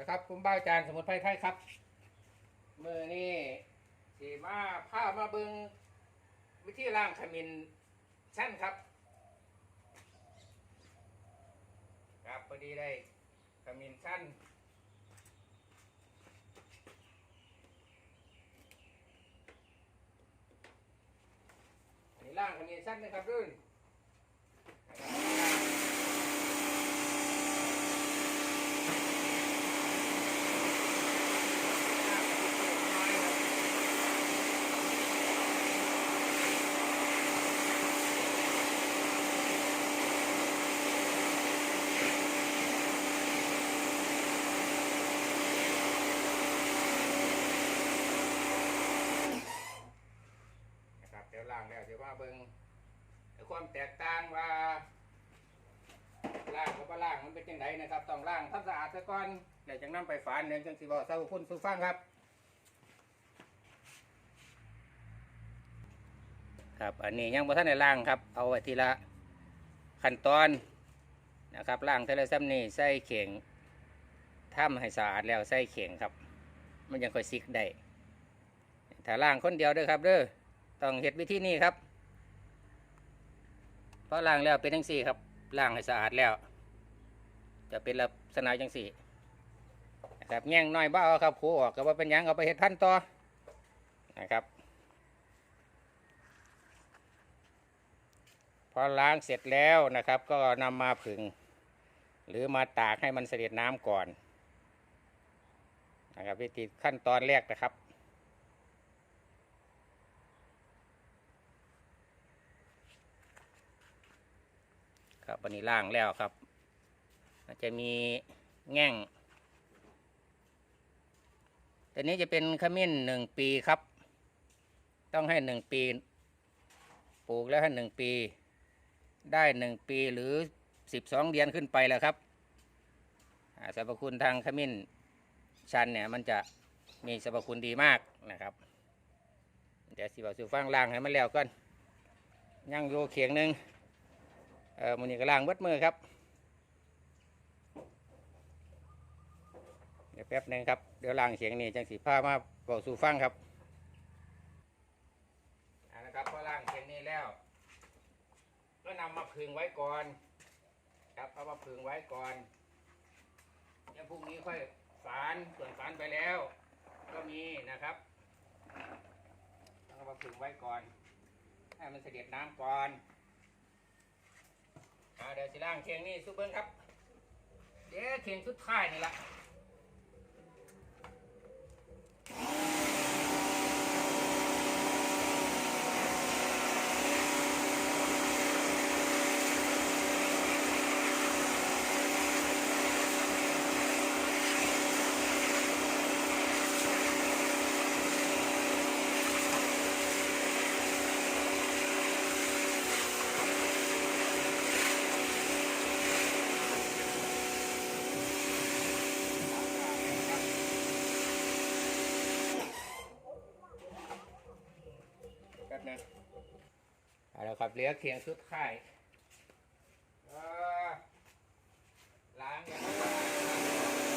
นะครับ ผมบ้าอาจารย์สมุนไพรไทยครับมือนี่สีมาผ้ามาเบิงวิธีล่างขมิ้นชั้นครับ ครับพอดีได้ขมิ้นชั้นอันนี้ล่างขมิ้นชั้นนะครับรุ่น นะครับเดี๋ยวล่างแล้วเดี๋ยวว่าเบิ่ง ความแตกต่างว่าล่างกับว่าล่างมันเป็นยังไงนะครับต้องล่างทำสะอาดซะก่อนเดี๋ยวจังนำไปฝานเดี๋ยวจังสิบอกเศร้าพุ่นสู่ฟังครับ ครับอันนี้ยังบ่ทันได้ล่างครับ เอาไว้ทีละขั้นตอนนะครับล่างเทเลซัมนี่ใส่เข่งทำให้สะอาดแล้วใส่เข่งครับ มันยังค่อยซิกได้ถ้าล่างคนเดียวเด้อครับเด้อต้องเฮ็ดวิธีนี้ครับ พอล้างแล้วเป็นจังสี่ครับล้างให้สะอาดแล้ว จะเป็นลักษณะจังสี่นะครับแง่งน้อยบ้าครับขูออกก็ว่าเป็นยังเอาไปเฮ็ดพันต่อนะครับ พอล้างเสร็จแล้วนะครับ ก็นำมาผึ่งหรือมาตากให้มันเสด็จน้ำก่อนนะครับวิธีขั้นตอนแรกนะครับ ครับวันนี้ล่างแล้วครับมันจะมีแง่งตัวนี้จะเป็นขมิ้นหนึ่งปีครับ ต้องให้หนึ่งปี ปลูกแล้วให้หนึ่งปี ได้หนึ่งปีหรือสิบสองเดือนขึ้นไปแล้วครับอ่าสรรพคุณทางขมิ้นชันเนี่ยมันจะมีสรรพคุณดีมากนะครับ เดี๋ยวสิบอกสิฟังล่างให้มันแล้วก่อนย่างโยเขียงหนึ่ง เออมันนี่ก็ล้างเบิดมือครับ เดี๋ยวแป๊บหนึ่งครับ เดี๋ยวล้างเสียงนี่จังสีผ้ามาบอกสู่ฟังครับเอาละครับพอล้างเสียงนี้แล้ว ก็นำมาพึงไว้ก่อน ครับเอามาพึงไว้ก่อนเดี๋ยวพรุ่งนี้ค่อยฝานส่วนฝานไปแล้ว ก็มีนะครับต้องเอามาพึงไว้ก่อนให้มันเสด็จน้ำก่อน อ่าเดี๋ยวสิล่างเคียงนี่ซุปเบิ้งครับ เดี๋ยวเคียงสุดท้ายนี่ละ เอาละครับเหลือเคียงสุดท้ายล้างอย่างนี้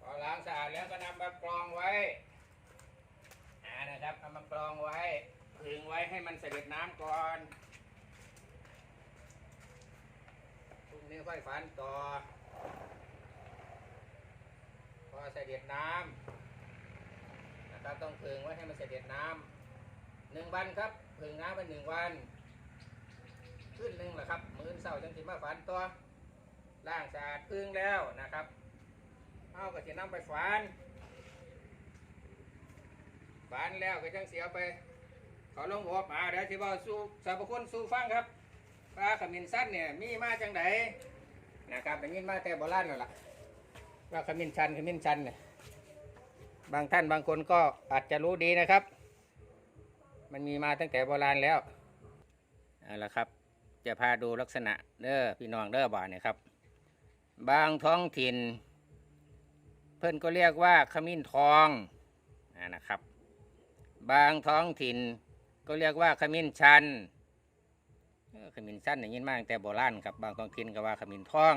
พอล้างสะอาดแล้วก็นำมากรองไว้ ครับเอามากรองไว้พึงไว้ให้มันเสด็จน้ำก่อนพรุ่งนี้ค่อยฝันต่อ พอเสด็จน้ำนะครับต้องพึงไว้ให้มันเสด็จน้ำหนึ่งวันครับพึงน้ำเป็นหนึ่งวัน ขึ้นหนึ่งแหละครับ มื้อเสาร์จังสิมาฝันต่อล้างสะอาดพึงแล้วนะครับ เอาก็จะนำไปฝัน บานแล้วก็จังเสียไปขาลงหัวป่าเดี๋ยวที่ว่าสู้สรรพคุณสู้ฟังครับปลาขมิ้นสั้นเนี่ยมีมาจังไดนะครับได้ยินมาแต่โบราณนั่นแหละว่าขมิ้นชันขมิ้นชันเนี่ยบางท่านบางคนก็อาจจะรู้ดีนะครับ มันมีมาตั้งแต่โบราณแล้วเอาละครับ จะพาดูลักษณะเด้อพี่น้องเด้อบาเนี่ยครับ บางท้องถิ่น เพื่อนก็เรียกว่าขมิ้นทองอนะครับ บางท้องถิ่น ก็เรียกว่าขมิ้นชันขมิ้นชันอย่างนี้มากแต่โบราณครับบางท้องถิ่นก็ว่าขมิ้นทอง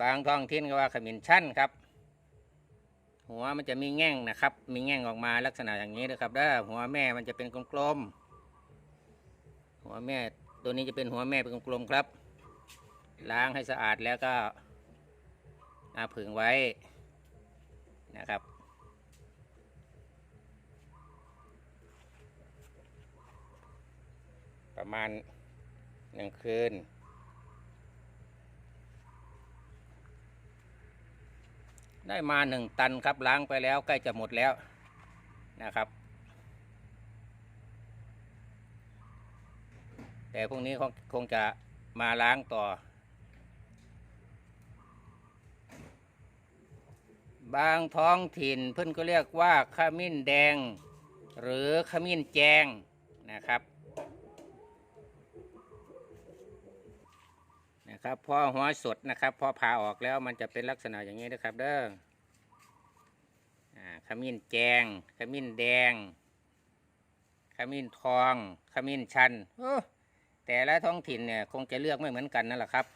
บางท้องถิ่นก็ว่าขมิ้นชันครับ หัวมันจะมีแง่งนะครับ มีแง่งออกมาลักษณะอย่างนี้นะครับเด้อหัวแม่มันจะเป็นกลมๆหัวแม่ตัวนี้จะเป็นหัวแม่เป็นกลมๆครับ ล้างให้สะอาดแล้วก็อาผึ่งไว้นะครับ ประ มาณหนึ่งคืน ได้มาหนึ่งตันครับล้างไปแล้วใกล้จะหมดแล้วนะครับ แต่พรุ่งนี้คงคงจะมาล้างต่อ บางท้องถิ่นเพื่อนก็เรียกว่าขมิ้นแดง หรือขมิ้นแจงนะครับ นะครับพอหัวสดนะครับพอผ่าออกแล้วมันจะเป็นลักษณะอย่างนี้นะครับ เด้อขมิ้นแจงขมิ้นแดง ขมิ้นทอง ขมิ้นชันแต่ละท้องถิ่นเนี่ยคงจะเลือกไม่เหมือนกันนั่นแหละครับ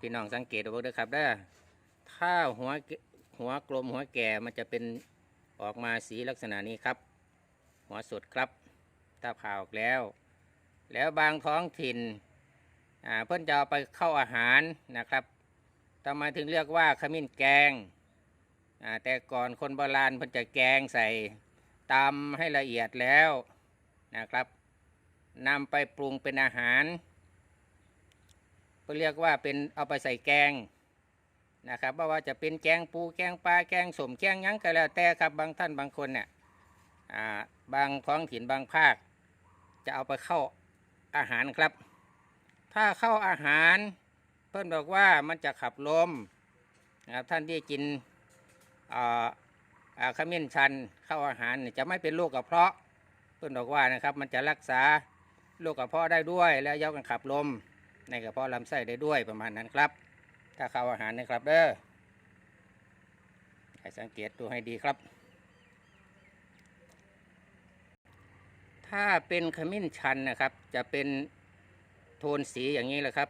พี่น้องสังเกตดูด้วยครับเด้อถ้าหัวหัวกลมหัวแก่มันจะเป็นออกมาสีลักษณะนี้ครับ หัวสดครับ ถ้าผ่าออกแล้ว แล้วบางท้องถิ่น เพื่อนจะเอาไปเข้าอาหารนะครับทำไมถึงเรียกว่าขมิ้นแกง แต่ก่อนคนโบราณเพื่อนจะแกงใส่ตำให้ละเอียดแล้วนะครับนำไปปรุงเป็นอาหารเพื่อเรียกว่าเป็นเอาไปใส่แกงนะครับไม่ว่าจะเป็นแกงปูแกงปลาแกงสมแกงยังก็แล้วแต่ครับบางท่านบางคนเนี่ยบางท้องถิ่นบางภาค จะเอาไปเข้าอาหารครับ ถ้าเข้าอาหาร เพื่อนบอกว่ามันจะขับลมนะครับท่านที่กินอ่าขมิ้นชันเข้าอาหารจะไม่เป็นโรคกระเพาะ เพื่อนบอกว่านะครับ มันจะรักษาโรคกระเพาะได้ด้วยและยับกันขับลม ในกระเพาะลำไส้ได้ด้วยประมาณนั้นครับ ถ้าเข้าอาหารนะครับเด้อให้สังเกตดูให้ดีครับ ถ้าเป็นขมิ้นชันนะครับ จะเป็น โทนสีอย่างนี้แหละครับ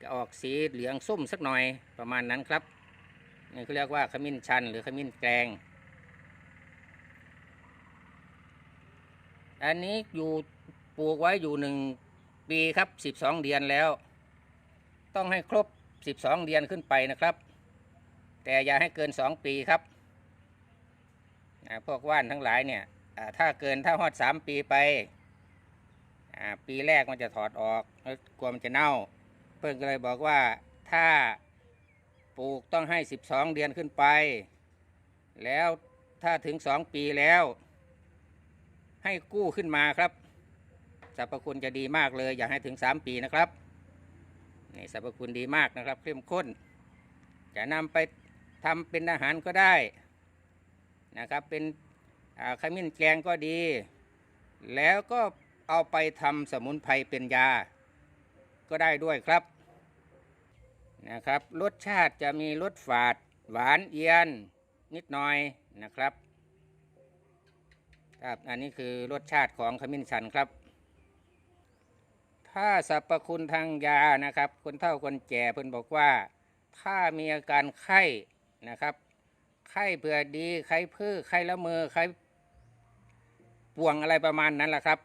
จะออกสีเหลืองส้มสักหน่อยประมาณนั้นครับนี่เขาเรียกว่าขมิ้นชันหรือขมิ้นแกง อันนี้อยู่ปลูกไว้อยู่หนึ่งปีครับสิบสองเดือนแล้ว ต้องให้ครบสิบสองเดือนขึ้นไปนะครับ แต่อย่าให้เกินสองปีครับพวกว่านทั้งหลายเนี่ยถ้าเกินถ้าฮอดสามปีไป อ่าปีแรกมันจะถอดออกแล้วกลัวมันจะเน่า เพื่อนก็เลยบอกว่าถ้าปลูกต้องให้สิบสองเดือนขึ้นไป แล้วถ้าถึงสองปีแล้ว ให้กู้ขึ้นมาครับสรรพคุณจะดีมากเลย อย่าให้ถึงสามปีนะครับนี่สรรพคุณดีมากนะครับเข้มข้น จะนำไปทำเป็นอาหารก็ได้นะครับเป็นขมิ้นแกงก็ดี แล้วก็ เอาไปทำสมุนไพรเป็นยา ก็ได้ด้วยครับนะครับรสชาติจะมีรสฝาดหวานเอียนนิดหน่อยนะครับครับอันนี้คือรสชาติของขมิ้นชันครับ ถ้าสรรพคุณทางยานะครับ คนเฒ่าคนแก่เพิ่นบอกว่า ถ้ามีอาการไข้นะครับ ไข้เผื่อดี ไข้พื้ไข้ละเมอไข้ป่วงอะไรประมาณนั้นแหละครับ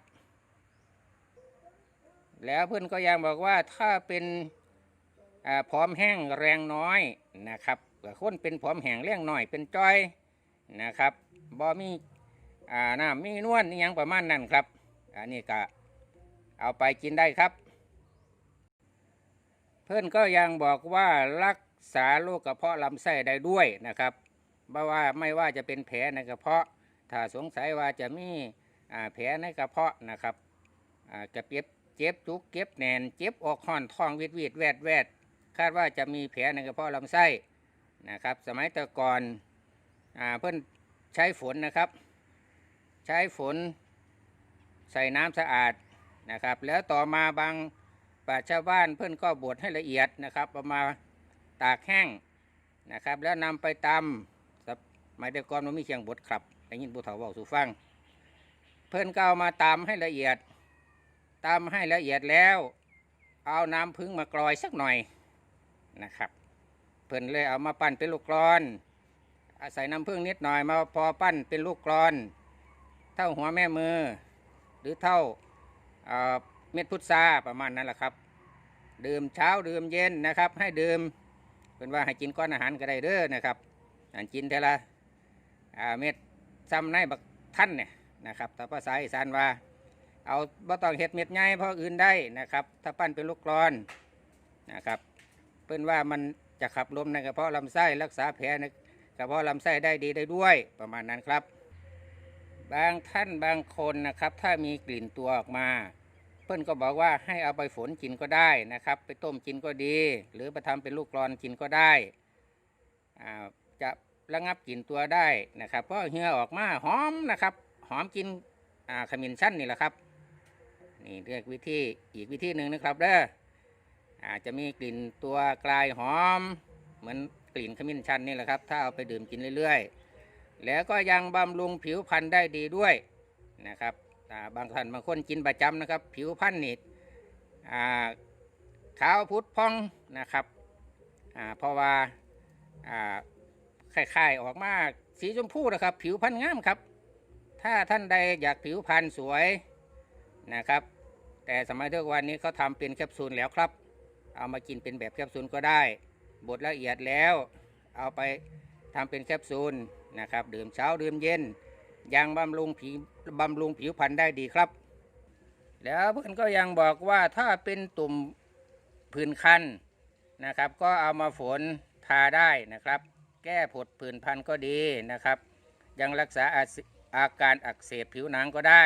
แล้วเพื่อนก็ยังบอกว่าถ้าเป็นอาผอมแห้งแรงน้อยนะครับคนเป็นผอมแห้งแรงน้อยเป็นจ้อยนะครับบ่มีอ่าน้ำมีนวลนี่ยังประมาณนั้นครับ อันนี้ก็เอาไปกินได้ครับ เพื่อนก็ยังบอกว่ารักษาโรคกระเพาะลำไส้ได้ด้วยนะครับไม่ว่าไม่ว่าจะเป็นแผลในกระเพาะ ถ้าสงสัยว่าจะมีแผลในกระเพาะนะครับอ่าจะเจ็บ เจ็บจุกเจ็บแน่น เจ็บออกห่อนท้องวิดวิดแวดแวดคาดว่าจะมีแผลในกระเพาะลำไส้นะครับ สมัยแต่ก่อนอเพื่อนใช้ฝนนะครับ ใช้ฝนใส่น้ำสะอาดนะครับ แล้วต่อมาบางป่าชาวบ้านเพื่อนก็บดให้ละเอียดนะครับประมาณตากแห้งนะครับ แล้วนำไปตำสมายเดียวก่อนมันมีเชียงบดครับได้ยินผู้เฒ่าบอกสู่ฟัง เพิ่อนก็เอามาตำให้ละเอียด ตำให้ละเอียดแล้ว เอาน้ำพึ่งมากรอยสักหน่อยนะครับ เพิ่นเลยเอามาปั้นเป็นลูกกรอนอาศัยน้ำพึ่งนิดหน่อยมาพอปั้นเป็นลูกกรอน เท่าหัวแม่มือ หรือเท่าเม็ดพุทราประมาณนั้นแหละครับ ดื่มเช้าดื่มเย็นนะครับ ให้ดื่มเป็นว่าให้กินก้อนอาหารก็ได้เด้อนะครับอันกินเทละอ่าเม็ดซ้ำในบักท่านเนี่ยนะครับแต่ภาษาอีสานว่า เอาบ่ต้องเห็ดเม็ดใหญ่เพราะอื่นได้นะครับ ถ้าปั้นเป็นลูกกรอนนะครับ เพิ่นว่ามันจะขับลมในกระเพาะลำไส้รักษาแผลในกระเพาะลำไส้ได้ดีได้ด้วยประมาณนั้นครับ บางท่านบางคนนะครับ ถ้ามีกลิ่นตัวออกมา เพื่อนก็บอกว่าให้เอาไปฝนกินก็ได้นะครับ ไปต้มกินก็ดี หรือไปทำเป็นลูกกรอนกินก็ได้อ่าจะระงับกลิ่นตัวได้นะครับเพราะเหงื่อออกมาหอมนะครับ หอมกินอ่าขมิ้นชันนี่แหละครับ นี่เรียกวิธีอีกวิธีหนึ่งนะครับเด้ออาจจะมีกลิ่นตัวกลายหอม เหมือนกลิ่นขมิ้นชันนี่แหละครับ ถ้าเอาไปดื่มกินเรื่อยๆ แล้วก็ยังบำรุงผิวพรรณได้ดีด้วยนะครับาบางท่านบางคนกินประจำนะครับ ผิวพรรณนี่ขาวพุดพองนะครับเพราะว่าอ่าคล้ายๆออกมาสีชมพูนะครับ ผิวพรรณงามครับ ถ้าท่านใดอยากผิวพรรณสวยนะครับ แต่สมัยทุกวันนี้เขาทำเป็นแคปซูลแล้วครับ เอามากินเป็นแบบแคปซูลก็ได้ บดละเอียดแล้ว เอาไปทำเป็นแคปซูลนะครับดื่มเช้าดื่มเย็นยังบำรุงผิวบำรุงผิวพรรณได้ดีครับ แล้วเพื่อนก็ยังบอกว่าถ้าเป็นตุ่มผื่นคันนะครับ ก็เอามาฝนทาได้นะครับ แก้ผดผื่นพันก็ดีนะครับ ยังรักษาอาอาการอักเสบผิวหนังก็ได้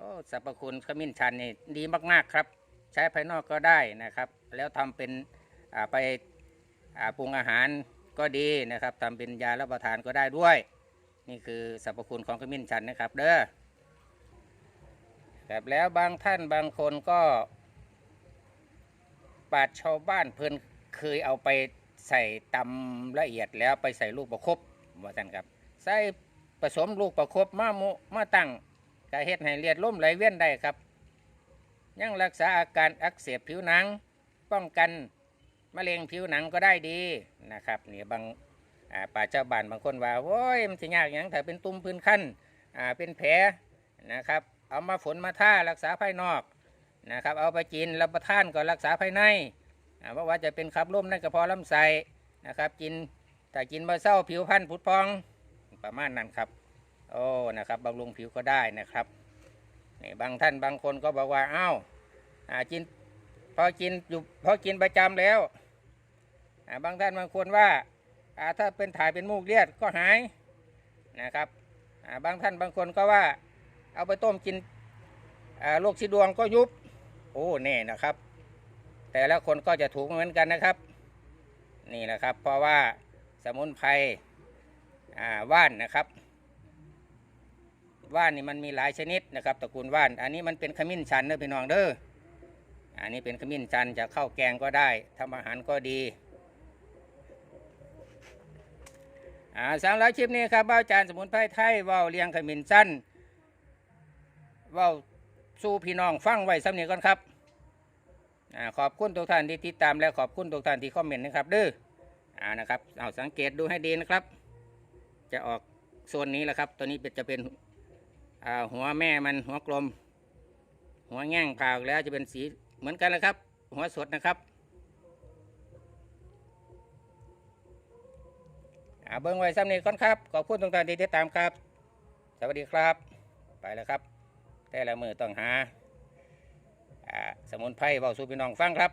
อ้สรรพคุณขมิ้นชันนี่ดีมากๆครับ ใช้ภายนอกก็ได้นะครับ แล้วทำเป็นไปปรุงอาหารก็ดีนะครับทำเป็นยารับประทานก็ได้ด้วย นี่คือสรรพคุณของขมิ้นชันนะครับเด้อครับแล้วบางท่านบางคนก็ปราดชาวบ้านเพิ่อนเคยเอาไปใส่ตำละเอียดแล้วไปใส่ลูกประคบว่าท่านครับ ใส่ผสมลูกประคบมาโมมาตั้ง กระเฮ็ดให้เลือดล่มไหลเวียนได้ครับ ยังรักษาอาการอักเสบผิวหนัง ป้องกันมะเร็งผิวหนังก็ได้ดีนะครับเนี่ยบางป่าเจ้าบ้านบางคนว่าโอ้ยมันจะยากอย่างถ้าเป็นตุ่มพื้นขั้นเป็นแผลนะครับ เอามาฝนมาท่ารักษาภายนอกนะครับ เอาไปกินรับประทานก็รักษาภายในเพราะว่าจะเป็นขับลมในกระเพาะลำไส้นะครับ กินถ้ากินมาเศร้าผิวพรรณผุดพองประมาณนั้นครับ โอ้นะครับบำรุงผิวก็ได้นะครับนี่บางท่านบางคนก็บอกว่าอ้าวกินพอกินอยู่พอกินประจำแล้วบางท่านบางคนว่าถ้าเป็นถ่ายเป็นมูกเลือดก็หายนะครับบางท่านบางคนก็ว่าเอาไปต้มกินโรคชีดวงก็ยุบโอ้แน่นะครับ แต่ละคนก็จะถูกเหมือนกันนะครับ นี่นะครับ เพราะว่าสมุนไพรว่านนะครับ ว่านนี่มันมีหลายชนิดนะครับตระกูลว่าน อันนี้มันเป็นขมิ้นชันเด้อพี่น้องเด้ออันนี้เป็นขมิ้นชันจะเข้าแกงก็ได้ทำอาหารก็ดีอ่าสำหรับคลิปนี้ครับเบ้าจานสมุนไพรไทยว้าเลียงขมิ้นสั้นว้าสู้พี่น้องฟังไว้สำเนียก่อนครับอ่าขอบคุณทุกท่านที่ติดตามและขอบคุณทุกท่านที่คอมเมนต์นะครับเด้ออ่านะครับเอาสังเกตดูให้ดีนะครับ จะออกโซนนี้แหละครับ ตัวนี้จะเป็น หัวแม่มันหัวกลม หัวแง่งผ่าแล้วจะเป็นสีเหมือนกันนะครับ หัวสดนะครับอาเบิ้งไว้ซ้ำนี้ก่อนครับ ขอบคุณทุกท่านที่ติดตามครับ สวัสดีครับ ไปแล้วครับ แต่ละมือต้องหาสมุนไพรเบาสู่พี่น้องฟังครับ